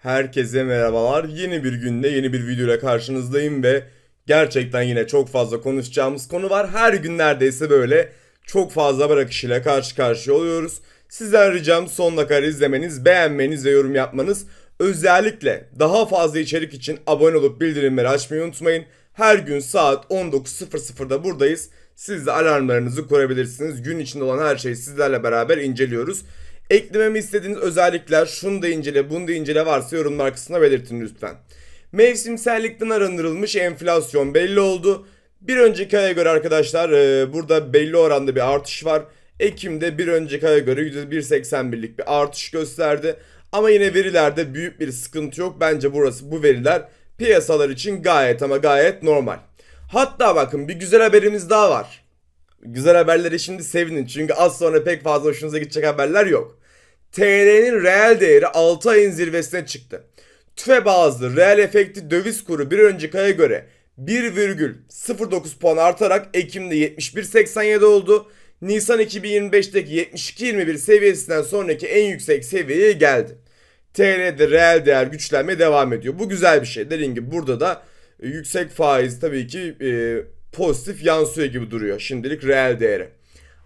Herkese merhabalar. Yeni bir günde yeni bir video ile karşınızdayım ve gerçekten yine çok fazla konuşacağımız konu var. Her gün neredeyse böyle çok fazla bırakış ile karşı karşıya oluyoruz. Sizden ricam sonuna kadar izlemeniz, beğenmeniz ve yorum yapmanız. Özellikle daha fazla içerik için abone olup bildirimleri açmayı unutmayın. Her gün saat 19.00'da buradayız. Siz de alarmlarınızı kurabilirsiniz. Gün içinde olan her şeyi sizlerle beraber inceliyoruz. Eklememi istediğiniz özellikler şunu da incele bunu da incele varsa yorumlar kısmına belirtin lütfen. Mevsimsellikten arındırılmış enflasyon belli oldu. Bir önceki aya göre arkadaşlar e, burada belli oranda bir artış var. Ekim'de bir önceki aya göre %1.81'lik bir artış gösterdi. Ama yine verilerde büyük bir sıkıntı yok. Bence burası bu veriler piyasalar için gayet ama gayet normal. Hatta bakın bir güzel haberimiz daha var. Güzel haberleri şimdi sevinin çünkü az sonra pek fazla hoşunuza gidecek haberler yok. TL'nin reel değeri 6 ayın zirvesine çıktı. TÜFE bazlı reel efekti döviz kuru bir önceki aya göre 1,09 puan artarak Ekim'de 71.87 oldu. Nisan 2025'teki 72.21 seviyesinden sonraki en yüksek seviyeye geldi. TL'de reel değer güçlenmeye devam ediyor. Bu güzel bir şey. Dediğim gibi burada da e, yüksek faiz tabii ki e, pozitif yansıyor gibi duruyor şimdilik reel değere.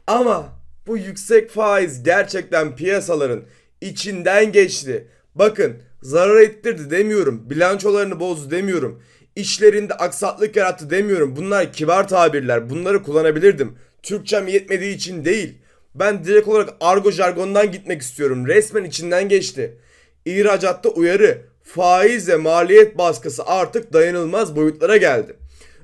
Ama bu yüksek faiz gerçekten piyasaların içinden geçti. Bakın zarar ettirdi demiyorum. Bilançolarını bozdu demiyorum. İşlerinde aksaklık yarattı demiyorum. Bunlar kibar tabirler. Bunları kullanabilirdim. Türkçem yetmediği için değil. Ben direkt olarak argo jargondan gitmek istiyorum. Resmen içinden geçti. İhracatta uyarı, faiz ve maliyet baskısı artık dayanılmaz boyutlara geldi.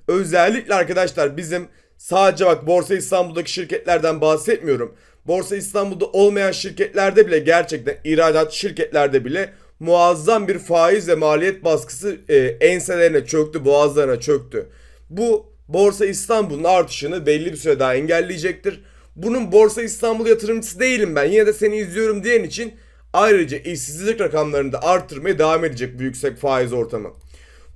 Özellikle arkadaşlar bizim sadece bak Borsa İstanbul'daki şirketlerden bahsetmiyorum. Borsa İstanbul'da olmayan şirketlerde bile gerçekten ihracat şirketlerde bile muazzam bir faiz ve maliyet baskısı e, enselerine çöktü, boğazlarına çöktü. Bu Borsa İstanbul'un artışını belli bir süre daha engelleyecektir. Bunun Borsa İstanbul yatırımcısı değilim ben. Yine de seni izliyorum diyen için ayrıca işsizlik rakamlarını da arttırmaya devam edecek bu yüksek faiz ortamı.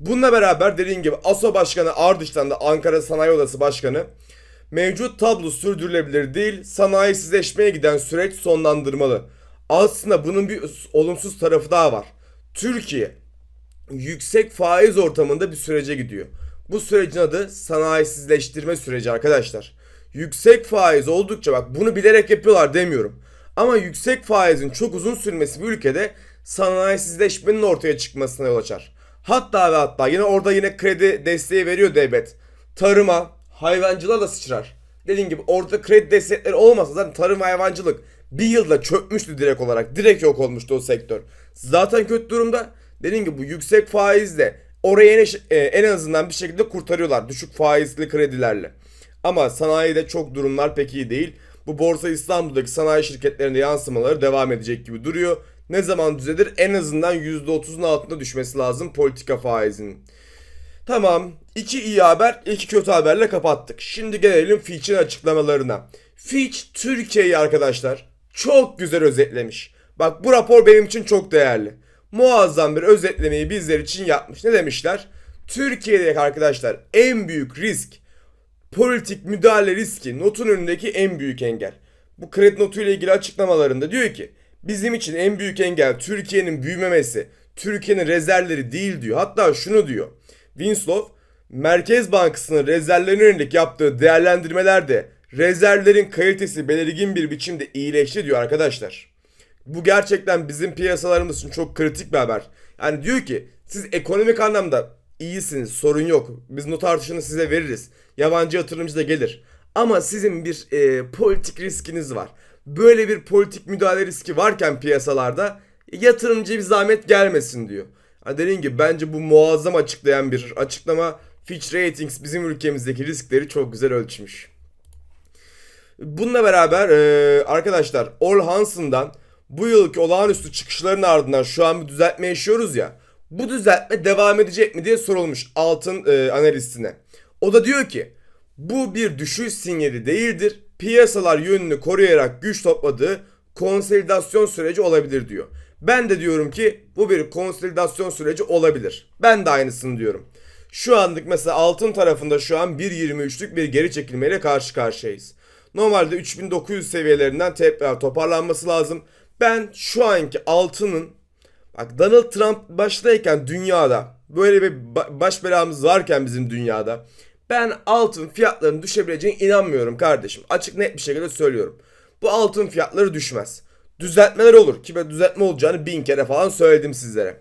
Bununla beraber dediğim gibi ASO Başkanı Ardış'tan da Ankara Sanayi Odası Başkanı mevcut tablo sürdürülebilir değil, sanayisizleşmeye giden süreç sonlandırmalı. Aslında bunun bir olumsuz tarafı daha var. Türkiye yüksek faiz ortamında bir sürece gidiyor. Bu sürecin adı sanayisizleştirme süreci arkadaşlar. Yüksek faiz oldukça bak bunu bilerek yapıyorlar demiyorum. Ama yüksek faizin çok uzun sürmesi bir ülkede sanayisizleşmenin ortaya çıkmasına yol açar. Hatta ve hatta yine orada yine kredi desteği veriyor devlet. Tarıma, hayvancılığa da sıçrar. Dediğim gibi orada kredi destekleri olmasa zaten tarım hayvancılık bir yılda çökmüştü direkt olarak. Direkt yok olmuştu o sektör. Zaten kötü durumda. Dediğim gibi bu yüksek faizle oraya en, e, en azından bir şekilde kurtarıyorlar. Düşük faizli kredilerle. Ama sanayide çok durumlar pek iyi değil. Bu Borsa İstanbul'daki sanayi şirketlerinde yansımaları devam edecek gibi duruyor. Ne zaman düzelir? En azından %30'un altında düşmesi lazım politika faizinin. Tamam. iki iyi haber, iki kötü haberle kapattık. Şimdi gelelim Fitch'in açıklamalarına. Fitch Türkiye'yi arkadaşlar çok güzel özetlemiş. Bak bu rapor benim için çok değerli. Muazzam bir özetlemeyi bizler için yapmış. Ne demişler? Türkiye'deki arkadaşlar en büyük risk politik müdahale riski notun önündeki en büyük engel. Bu kredi notuyla ilgili açıklamalarında diyor ki bizim için en büyük engel Türkiye'nin büyümemesi, Türkiye'nin rezervleri değil diyor. Hatta şunu diyor. Winslow Merkez Bankası'nın rezervlerine yönelik yaptığı değerlendirmelerde rezervlerin kalitesi belirgin bir biçimde iyileşti diyor arkadaşlar. Bu gerçekten bizim piyasalarımız için çok kritik bir haber. Yani diyor ki siz ekonomik anlamda iyisiniz sorun yok. Biz not artışını size veririz. Yabancı yatırımcı da gelir. Ama sizin bir e, politik riskiniz var. Böyle bir politik müdahale riski varken piyasalarda yatırımcı bir zahmet gelmesin diyor. Ha dediğim gibi bence bu muazzam açıklayan bir açıklama. Fitch Ratings bizim ülkemizdeki riskleri çok güzel ölçmüş. Bununla beraber e, arkadaşlar Ol Hansen'dan bu yılki olağanüstü çıkışların ardından şu an bir düzeltme yaşıyoruz ya. Bu düzeltme devam edecek mi diye sorulmuş altın e, analistine. O da diyor ki bu bir düşüş sinyali değildir. Piyasalar yönünü koruyarak güç topladığı konsolidasyon süreci olabilir diyor. Ben de diyorum ki bu bir konsolidasyon süreci olabilir. Ben de aynısını diyorum. Şu anlık mesela altın tarafında şu an 1.23'lük bir geri çekilmeyle karşı karşıyayız. Normalde 3900 seviyelerinden tekrar toparlanması lazım. Ben şu anki altının Bak Donald Trump baştayken dünyada böyle bir ba- baş belamız varken bizim dünyada ben altın fiyatlarının düşebileceğine inanmıyorum kardeşim. Açık net bir şekilde söylüyorum. Bu altın fiyatları düşmez. Düzeltmeler olur ki ben düzeltme olacağını bin kere falan söyledim sizlere.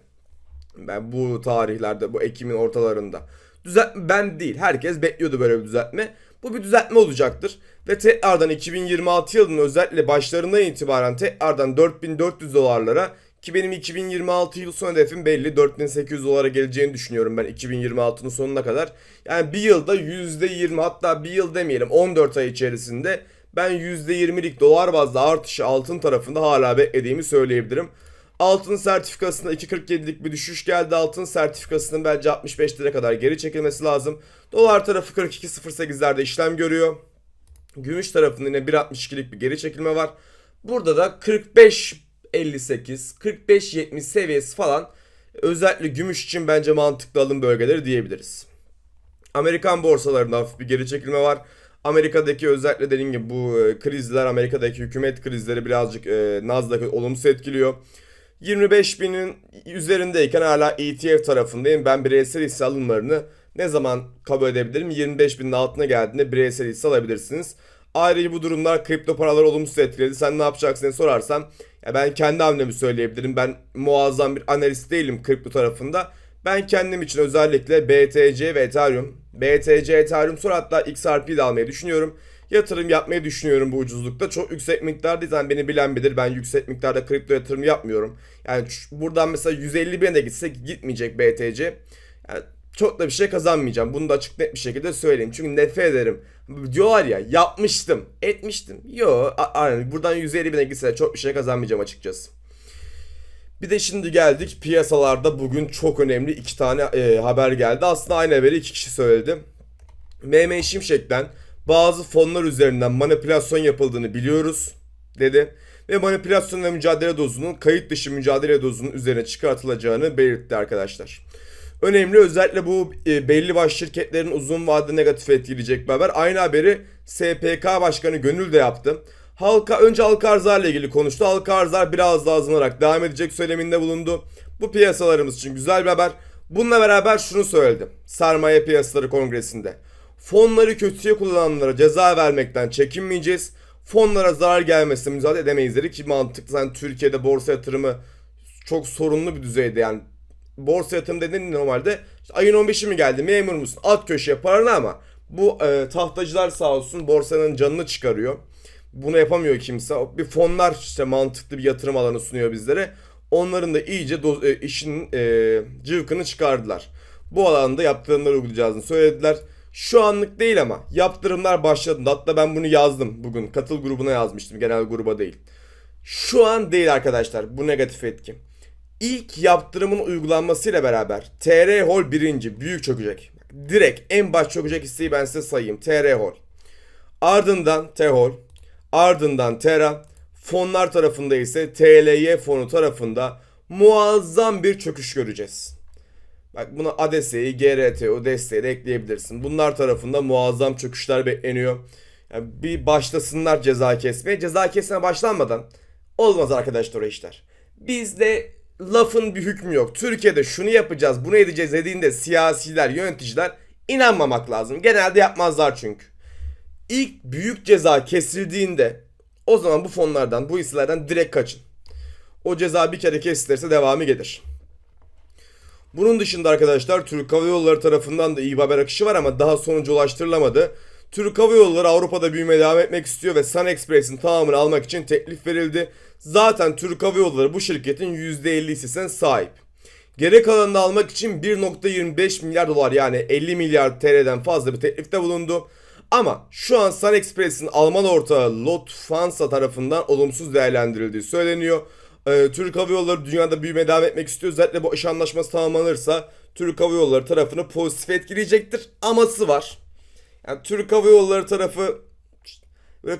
Ben bu tarihlerde, bu Ekim'in ortalarında. Düzeltme ben değil. Herkes bekliyordu böyle bir düzeltme. Bu bir düzeltme olacaktır. Ve tekrardan 2026 yılının özellikle başlarından itibaren tekrardan 4400 dolarlara ki benim 2026 yıl son hedefim belli 4800 dolara geleceğini düşünüyorum ben 2026'nın sonuna kadar. Yani bir yılda %20 hatta bir yıl demeyelim 14 ay içerisinde ben %20'lik dolar bazlı artışı altın tarafında hala beklediğimi söyleyebilirim. Altın sertifikasında 2.47'lik bir düşüş geldi. Altın sertifikasının bence 65 lira kadar geri çekilmesi lazım. Dolar tarafı 42.08'lerde işlem görüyor. Gümüş tarafında yine 1.62'lik bir geri çekilme var. Burada da 45.58, 45.70 seviyesi falan özellikle gümüş için bence mantıklı alım bölgeleri diyebiliriz. Amerikan borsalarında hafif bir geri çekilme var. Amerika'daki özellikle dediğim gibi bu e, krizler, Amerika'daki hükümet krizleri birazcık e, Nasdaq'ı olumsuz etkiliyor. 25 binin üzerindeyken hala ETF tarafındayım. Ben bireysel hisse alımlarını ne zaman kabul edebilirim? 25 binin altına geldiğinde bireysel hisse alabilirsiniz. Ayrıca bu durumlar kripto paraları olumsuz etkiledi. Sen ne yapacaksın diye sorarsam ya ben kendi hamlemi söyleyebilirim. Ben muazzam bir analist değilim kripto tarafında. Ben kendim için özellikle BTC ve Ethereum, BTC, Ethereum sonra hatta XRP de almayı düşünüyorum. Yatırım yapmayı düşünüyorum bu ucuzlukta. Çok yüksek miktar değil. Yani beni bilen bilir. Ben yüksek miktarda kripto yatırım yapmıyorum. Yani buradan mesela 150 bine de gitse gitmeyecek BTC. Yani çok da bir şey kazanmayacağım. Bunu da açık net bir şekilde söyleyeyim. Çünkü nefret ederim. Diyorlar ya yapmıştım, etmiştim. Yo, aynen buradan 150 bine gitse çok bir şey kazanmayacağım açıkçası. Bir de şimdi geldik piyasalarda bugün çok önemli iki tane e, haber geldi. Aslında aynı haberi iki kişi söyledi. Mehmet Şimşek'ten bazı fonlar üzerinden manipülasyon yapıldığını biliyoruz dedi. Ve manipülasyon ve mücadele dozunun kayıt dışı mücadele dozunun üzerine çıkartılacağını belirtti arkadaşlar. Önemli özellikle bu e, belli başlı şirketlerin uzun vadede negatif etkileyecek bir haber. Aynı haberi SPK Başkanı Gönül de yaptı. Halka önce halka arzlarla ilgili konuştu. Halka arzlar biraz daha azalarak devam edecek söyleminde bulundu. Bu piyasalarımız için güzel bir haber. Bununla beraber şunu söyledi. Sermaye Piyasaları Kongresi'nde. Fonları kötüye kullananlara ceza vermekten çekinmeyeceğiz. Fonlara zarar gelmesine müsaade edemeyiz dedi ki mantıklı. Yani Türkiye'de borsa yatırımı çok sorunlu bir düzeyde yani borsa yatırım dediğin normalde işte ayın 15'i mi geldi memur musun at köşeye paranı ama bu e, tahtacılar sağ olsun borsanın canını çıkarıyor. Bunu yapamıyor kimse. Bir fonlar işte mantıklı bir yatırım alanı sunuyor bizlere. Onların da iyice do- e, işin e, cıvkını çıkardılar. Bu alanda yaptırımlar uygulayacağını söylediler. Şu anlık değil ama yaptırımlar başladı. Hatta ben bunu yazdım bugün. Katıl grubuna yazmıştım. Genel gruba değil. Şu an değil arkadaşlar bu negatif etki. İlk yaptırımın uygulanmasıyla beraber TR Hol birinci büyük çökecek. Direkt en baş çökecek hisseyi ben size sayayım. TR Hol. Ardından TEHOL, ardından TERA, fonlar tarafında ise TLY fonu tarafında muazzam bir çöküş göreceğiz. Bak buna ADS'yi, GRTO desteği de ekleyebilirsin. Bunlar tarafında muazzam çöküşler bekleniyor. Yani bir başlasınlar ceza kesmeye. Ceza kesmeye başlanmadan olmaz arkadaşlar o işler. Bizde lafın bir hükmü yok. Türkiye'de şunu yapacağız, bunu edeceğiz dediğinde siyasiler, yöneticiler inanmamak lazım. Genelde yapmazlar çünkü ilk büyük ceza kesildiğinde o zaman bu fonlardan, bu hisselerden direkt kaçın. O ceza bir kere kesilirse devamı gelir. Bunun dışında arkadaşlar Türk Hava Yolları tarafından da iyi haber akışı var ama daha sonuca ulaştırılamadı. Türk Hava Yolları Avrupa'da büyümeye devam etmek istiyor ve Sun Express'in tamamını almak için teklif verildi. Zaten Türk Hava Yolları bu şirketin %50 hissesine sahip. Geri kalanını almak için 1.25 milyar dolar yani 50 milyar TL'den fazla bir teklifte bulundu. Ama şu an Sun Express'in Alman ortağı Lufthansa tarafından olumsuz değerlendirildiği söyleniyor. Ee, Türk Hava Yolları dünyada büyümeye devam etmek istiyor. Özellikle bu iş anlaşması tamamlanırsa Türk Hava Yolları tarafını pozitif etkileyecektir. Aması var. Yani Türk Hava Yolları tarafı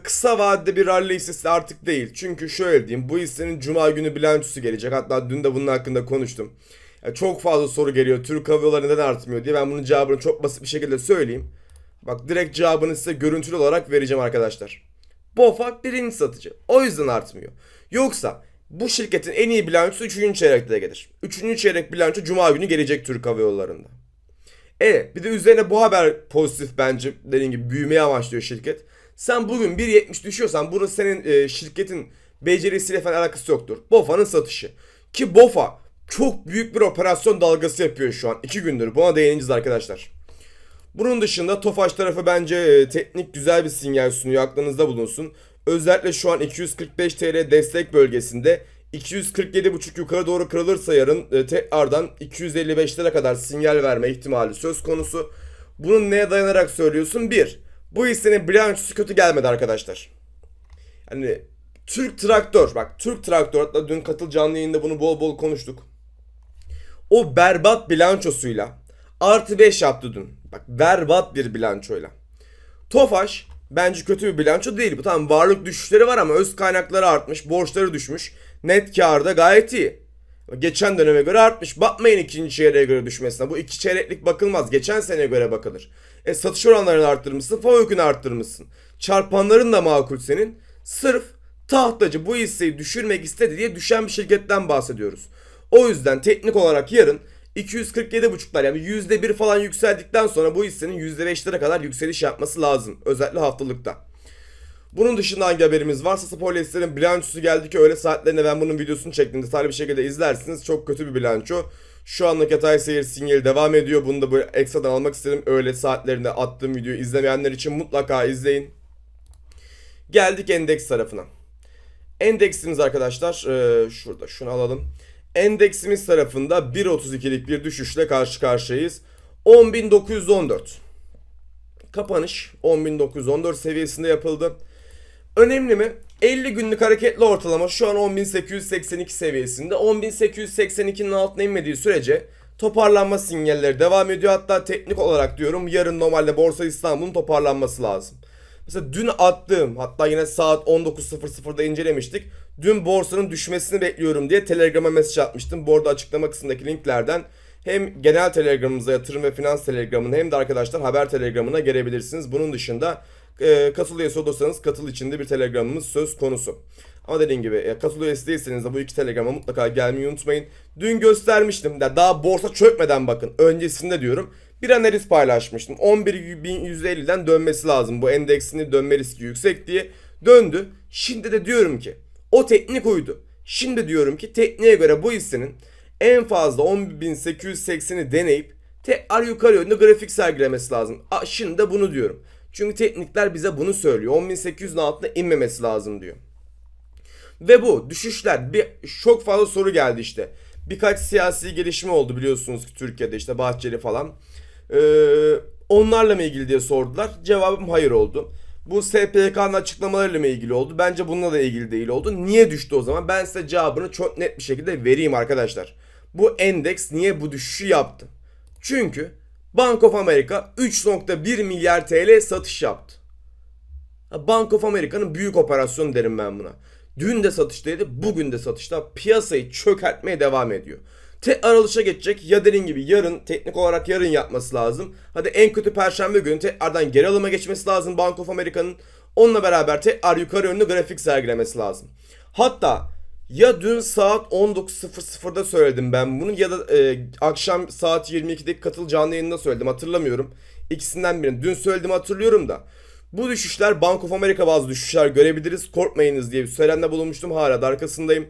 kısa vadede bir rally hissesi artık değil. Çünkü şöyle diyeyim bu hissenin cuma günü bilançosu gelecek. Hatta dün de bunun hakkında konuştum. Ya çok fazla soru geliyor. Türk Hava Yolları neden artmıyor diye. Ben bunun cevabını çok basit bir şekilde söyleyeyim. Bak direkt cevabını size görüntülü olarak vereceğim arkadaşlar. BOFA birinci satıcı. O yüzden artmıyor. Yoksa Bu şirketin en iyi bilançosu 3. çeyrekte gelir. 3. çeyrek bilanço Cuma günü gelecek Türk Hava Yolları'nda. E bir de üzerine bu haber pozitif bence dediğim gibi büyümeye amaçlıyor şirket. Sen bugün 1.70 düşüyorsan bunu senin e, şirketin becerisiyle falan alakası yoktur. BOFA'nın satışı. Ki BOFA çok büyük bir operasyon dalgası yapıyor şu an. 2 gündür. Buna değineceğiz arkadaşlar. Bunun dışında Tofaş tarafı bence e, teknik güzel bir sinyal sunuyor. Aklınızda bulunsun. Özellikle şu an 245 TL destek bölgesinde 247.5 yukarı doğru kırılırsa yarın e, tekrardan 255'lere kadar sinyal verme ihtimali söz konusu. Bunun neye dayanarak söylüyorsun? Bir, bu hissenin bilançosu kötü gelmedi arkadaşlar. Hani Türk Traktör, bak Türk Traktör hatta dün katıl canlı yayında bunu bol bol konuştuk. O berbat bilançosuyla artı 5 yaptı dün. Bak berbat bir bilançoyla. Tofaş bence kötü bir bilanço değil. Bu tamam varlık düşüşleri var ama öz kaynakları artmış, borçları düşmüş. Net karda gayet iyi. Geçen döneme göre artmış. Bakmayın ikinci çeyreğe göre düşmesine. Bu iki çeyreklik bakılmaz. Geçen seneye göre bakılır. E satış oranlarını arttırmışsın. Fon yükünü arttırmışsın. Çarpanların da makul senin. Sırf tahtacı bu hisseyi düşürmek istedi diye düşen bir şirketten bahsediyoruz. O yüzden teknik olarak yarın 247.5'lar yani %1 falan yükseldikten sonra bu hissenin %5'lere kadar yükseliş yapması lazım. Özellikle haftalıkta. Bunun dışında hangi haberimiz varsa Spoiler'lerin bilançosu geldi ki öğle saatlerinde ben bunun videosunu çektim. Detaylı bir şekilde izlersiniz. Çok kötü bir bilanço. Şu anlık yatay seyir sinyali devam ediyor. Bunu da böyle ekstradan almak istedim. Öğle saatlerinde attığım videoyu izlemeyenler için mutlaka izleyin. Geldik endeks tarafına. Endeksimiz arkadaşlar e, şurada şunu alalım. Endeksimiz tarafında 1.32'lik bir düşüşle karşı karşıyayız. 10.914. Kapanış 10.914 seviyesinde yapıldı. Önemli mi? 50 günlük hareketli ortalama şu an 10.882 seviyesinde. 10.882'nin altına inmediği sürece toparlanma sinyalleri devam ediyor. Hatta teknik olarak diyorum yarın normalde Borsa İstanbul'un toparlanması lazım. Mesela dün attığım hatta yine saat 19.00'da incelemiştik. Dün borsanın düşmesini bekliyorum diye Telegram'a mesaj atmıştım. Bu arada açıklama kısmındaki linklerden hem genel telegramımıza yatırım ve finans telegramına hem de arkadaşlar haber telegramına gelebilirsiniz. Bunun dışında e, katıl üyesi olursanız katıl içinde bir telegramımız söz konusu. Ama dediğim gibi e, katıl üyesi değilseniz de bu iki telegrama mutlaka gelmeyi unutmayın. Dün göstermiştim de daha borsa çökmeden bakın öncesinde diyorum bir analiz paylaşmıştım. 11.150'den dönmesi lazım bu endeksini dönme riski yüksek diye döndü. Şimdi de diyorum ki o teknik uydu. Şimdi diyorum ki tekniğe göre bu hissenin en fazla 10.880'i deneyip tekrar yukarı yönde grafik sergilemesi lazım. Şimdi de bunu diyorum. Çünkü teknikler bize bunu söylüyor. 10.800'ün altına inmemesi lazım diyor. Ve bu düşüşler bir çok fazla soru geldi işte. Birkaç siyasi gelişme oldu biliyorsunuz ki Türkiye'de işte Bahçeli falan. Ee, onlarla mı ilgili diye sordular. Cevabım hayır oldu. Bu SPK'nın açıklamalarıyla mı ilgili oldu? Bence bununla da ilgili değil oldu. Niye düştü o zaman? Ben size cevabını çok net bir şekilde vereyim arkadaşlar. Bu endeks niye bu düşüşü yaptı? Çünkü Bank of America 3.1 milyar TL satış yaptı. Bank of America'nın büyük operasyonu derim ben buna. Dün de satıştaydı, bugün de satışta. Piyasayı çökertmeye devam ediyor. Tekrar alışa geçecek. Ya dediğim gibi yarın teknik olarak yarın yapması lazım. Hadi en kötü perşembe günü tekrardan geri alıma geçmesi lazım Bank of America'nın. Onunla beraber tekrar yukarı yönlü grafik sergilemesi lazım. Hatta ya dün saat 19.00'da söyledim ben bunu ya da e, akşam saat 22'deki katıl canlı yayında söyledim hatırlamıyorum. İkisinden birini. Dün söyledim hatırlıyorum da. Bu düşüşler Bank of America bazı düşüşler görebiliriz. Korkmayınız diye bir söylemde bulunmuştum. Hala da arkasındayım.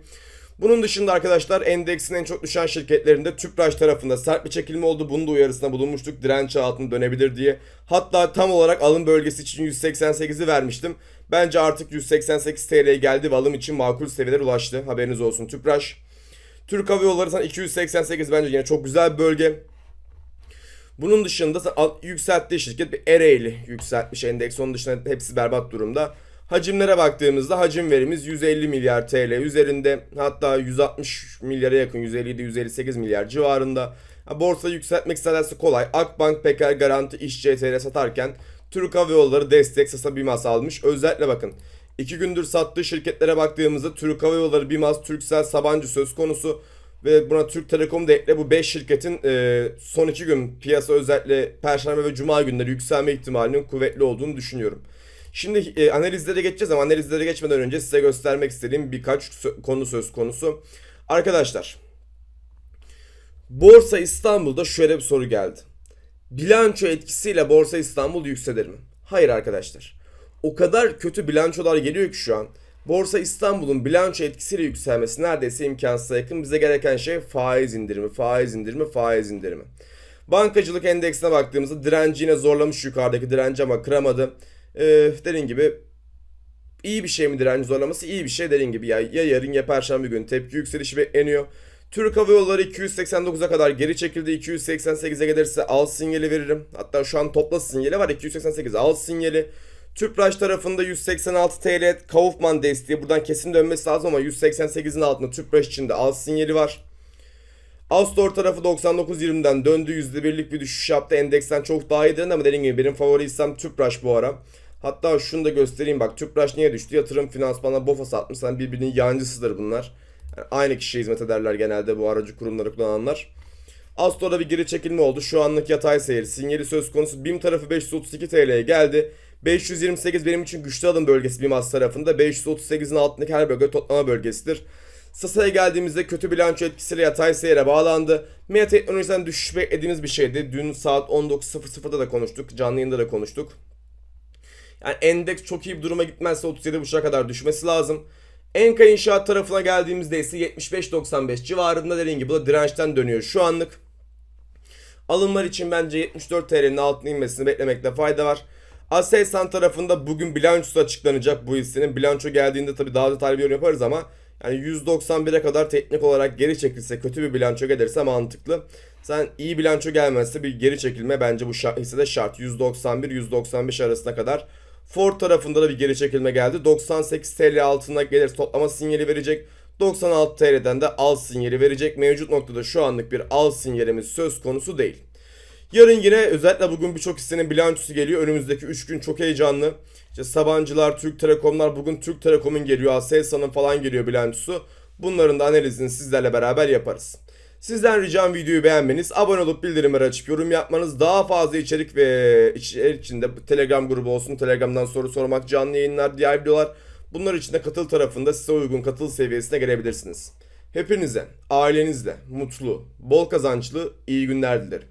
Bunun dışında arkadaşlar endeksin en çok düşen şirketlerinde Tüpraş tarafında sert bir çekilme oldu. Bunun da uyarısına bulunmuştuk. Direnç altına dönebilir diye. Hatta tam olarak alım bölgesi için 188'i vermiştim. Bence artık 188 TL'ye geldi ve alım için makul seviyeler ulaştı. Haberiniz olsun Tüpraş. Türk Hava Yolları 288 bence yine çok güzel bir bölge. Bunun dışında yükselttiği şirket bir Ereğli yükseltmiş endeks. Onun dışında hepsi berbat durumda. Hacimlere baktığımızda hacim verimiz 150 milyar TL üzerinde hatta 160 milyara yakın 157-158 milyar civarında. Borsa yükseltmek isterse kolay. Akbank, Peker, Garanti, İş CTR satarken Türk Hava Yolları destek Sasa Bimas almış. Özellikle bakın 2 gündür sattığı şirketlere baktığımızda Türk Hava Yolları, Bimas, Türksel, Sabancı söz konusu. Ve buna Türk Telekom da ekle bu 5 şirketin e, son 2 gün piyasa özellikle Perşembe ve Cuma günleri yükselme ihtimalinin kuvvetli olduğunu düşünüyorum. Şimdi e, analizlere geçeceğiz ama analizlere geçmeden önce size göstermek istediğim birkaç sö- konu söz konusu. Arkadaşlar, Borsa İstanbul'da şöyle bir soru geldi. Bilanço etkisiyle Borsa İstanbul yükselir mi? Hayır arkadaşlar. O kadar kötü bilançolar geliyor ki şu an. Borsa İstanbul'un bilanço etkisiyle yükselmesi neredeyse imkansıza yakın. Bize gereken şey faiz indirimi, faiz indirimi, faiz indirimi. Bankacılık endeksine baktığımızda direnci yine zorlamış yukarıdaki direnci ama kıramadı. Ee, dediğim gibi iyi bir şey mi direnci zorlaması? İyi bir şey dediğim gibi ya, ya yarın ya perşembe günü tepki yükselişi bekleniyor. Türk Hava Yolları 289'a kadar geri çekildi. 288'e gelirse al sinyali veririm. Hatta şu an topla sinyali var. 288 al sinyali. Tüpraş tarafında 186 TL Kaufman desteği. Buradan kesin dönmesi lazım ama 188'in altında Tüpraş için de al sinyali var. Astor tarafı 99.20'den döndü. %1'lik bir düşüş yaptı. Endeksten çok daha iyi ama dediğim gibi benim favori hissem Tüpraş bu ara. Hatta şunu da göstereyim bak Tüpraş niye düştü? Yatırım finansmana BOFA satmış. Yani birbirinin yancısıdır bunlar. Yani aynı kişiye hizmet ederler genelde bu aracı kurumları kullananlar. Astor'da bir geri çekilme oldu. Şu anlık yatay seyir. Sinyali söz konusu. BİM tarafı 532 TL'ye geldi. 528 benim için güçlü adım bölgesi BİM as tarafında. 538'in altındaki her bölge toplama bölgesidir. Sasa'ya geldiğimizde kötü bilanço etkisiyle yatay seyre bağlandı. Meta teknolojiden düşüş beklediğimiz bir şeydi. Dün saat 19.00'da da konuştuk. Canlı yayında da konuştuk. Yani endeks çok iyi bir duruma gitmezse 37.5'a kadar düşmesi lazım. Enka inşaat tarafına geldiğimizde ise 75-95 civarında dediğim gibi bu da dirençten dönüyor şu anlık. Alımlar için bence 74 TL'nin altına inmesini beklemekte fayda var. Aselsan tarafında bugün bilançosu açıklanacak bu hissenin. Bilanço geldiğinde tabii daha detaylı bir yorum yaparız ama yani 191'e kadar teknik olarak geri çekilse kötü bir bilanço gelirse mantıklı. Sen iyi bilanço gelmezse bir geri çekilme bence bu hissede şart. 191-195 arasına kadar. Ford tarafında da bir geri çekilme geldi. 98 TL altına gelir toplama sinyali verecek. 96 TL'den de al sinyali verecek. Mevcut noktada şu anlık bir al sinyalimiz söz konusu değil. Yarın yine özellikle bugün birçok hissenin bilançosu geliyor. Önümüzdeki 3 gün çok heyecanlı. İşte Sabancılar, Türk Telekomlar bugün Türk Telekom'un geliyor. Aselsan'ın falan geliyor bilançosu. Bunların da analizini sizlerle beraber yaparız. Sizden ricam videoyu beğenmeniz, abone olup bildirimleri açıp yorum yapmanız, daha fazla içerik ve içerik içinde Telegram grubu olsun, Telegram'dan soru sormak, canlı yayınlar, diğer videolar. Bunlar için de katıl tarafında size uygun katıl seviyesine gelebilirsiniz. Hepinize, ailenizle, mutlu, bol kazançlı, iyi günler dilerim.